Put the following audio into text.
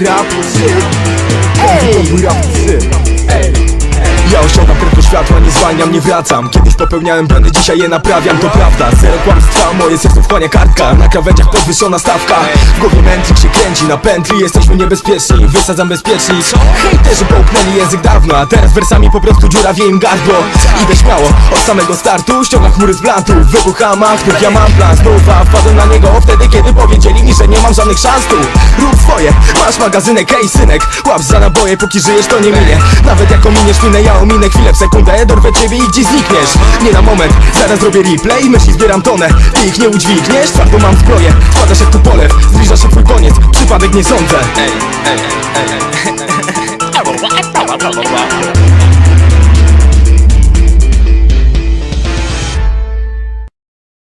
rapu, czy? Ej, rap, czy? Ej ja osiągam prędkość światła, nie zwalniam, nie wracam. Kiedyś popełniałem błędy, dzisiaj je naprawiam, to prawda. Zero kłamstwa, moje serce wchłania kartka. Na krawędziach podwyższona stawka. W głowie mętlik się kręci na pętli Jesteśmy niebezpieczni, wysadzam bezpiecznik Hejterzy połknęli język dawno A teraz wersami po prostu dziurawie im gardło Idę śmiało, od samego startu Ściągam chmury z blantów, wybucham aktów Ja mam plan, znów a wpadłem na niego Wtedy kiedy powiedzieli mi, że nie mam żadnych szans tu. Rób swoje, masz magazynek, ej synek Łap za naboje, póki żyjesz to nie minie. Nawet jak ominiesz minę, ja ominę chwilę w sekundę Dorwę ciebie i gdzieś znikniesz. Nie na moment, zaraz zrobię replay Myśli zbieram tonę, ty ich nie udźwigniesz Twardo mam zbroję, wpadasz jak tu polew Zbliża się twój koniec, przypadek nie sądzę Ej, ej, ej, ej.